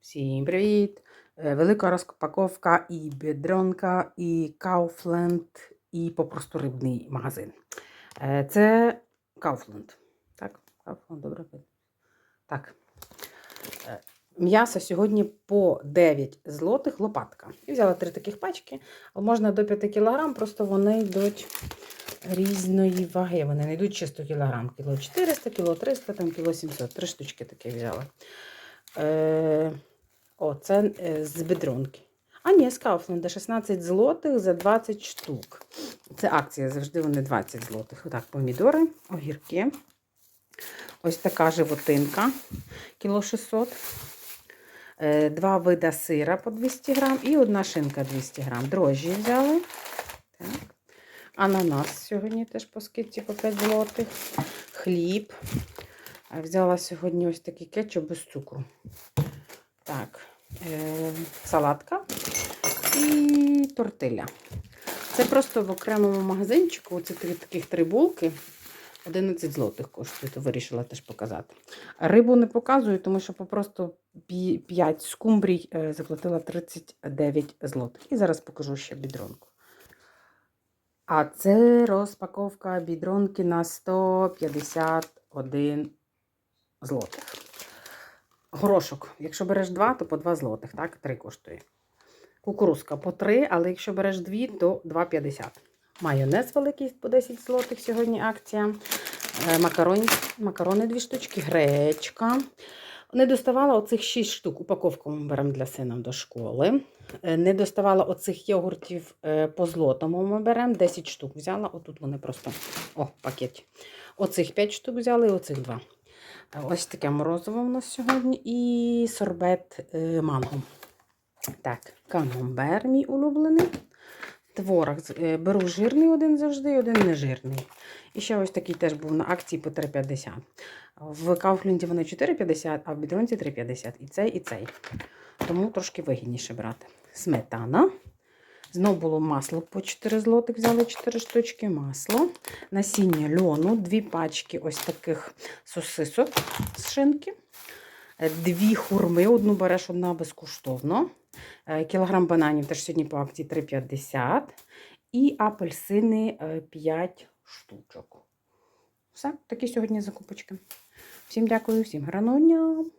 Всім привіт! Е, Велика розпаковка і бедронка, і Kaufland, і попросту рибний магазин. Е, Це Kaufland. Так, Kaufland, добре. Так. Е, М'ясо сьогодні по 9 злотих лопатка. І взяла три таких пачки, але можна до 5 кг, просто вони йдуть різної ваги. Вони не йдуть чисто кілограм. Кіло 400, кіло 300, там кіло 700. Три штучки такі взяла. Е, о, це е, з бедронки. А ні, з Kaufland 16 злотих за 20 штук. Це акція, завжди вони 20 злотих. Отак, помідори, огірки. Ось така животинка, кіло 600. Е, Два вида сира по 200 грам і одна шинка 200 грам. Дрожжі взяли. Так. Ананас сьогодні теж по скидці по 5 злотих. Хліб. Взяла сьогодні ось такий кетчуп без цукру. Так, е, салатка і тортиля. Це просто в окремому магазинчику. Оце три, таких три булки. 11 злотих коштує, то вирішила теж показати. Рибу не показую, тому що попросту 5 скумбрій е, заплатила 39 злотих. І зараз покажу ще бідронку. А це розпаковка бідронки на 151 злотих. Горошок. Якщо береш 2, то по 2 злотих, так? 3 коштує. Кукурузка по 3, але якщо береш 2, то 2,50. Майонез великий по 10 злотих сьогодні акція. Е, Макарони, макарони 2 штучки, гречка. Не доставала оцих 6 штук. Упаковку ми беремо для сина до школи. Е, Не доставала оцих йогуртів е, по злотому ми беремо. 10 штук взяла. Отут вони просто о, пакет. Оцих 5 штук взяли і оцих 2. Ось таке морозиво у нас сьогодні. І сорбет е, манго. Так, камамбер мій улюблений. Творог. е, Беру жирний один завжди, один нежирний. І ще ось такий теж був на акції по 3,50. В Кауфленді вони 4,50, а в бідронці 3,50. І цей, і цей. Тому трошки вигідніше брати. Сметана. Знов було масло по 4 злотих, взяли 4 штучки масло. Насіння льону, дві пачки ось таких сосисок з шинки. Е, Дві хурми, одну береш, одна безкоштовно. Е, Кілограм бананів теж сьогодні по акції 3,50. І апельсини 5 штучок. Все, такі сьогодні закупочки. Всім дякую, всім гарного!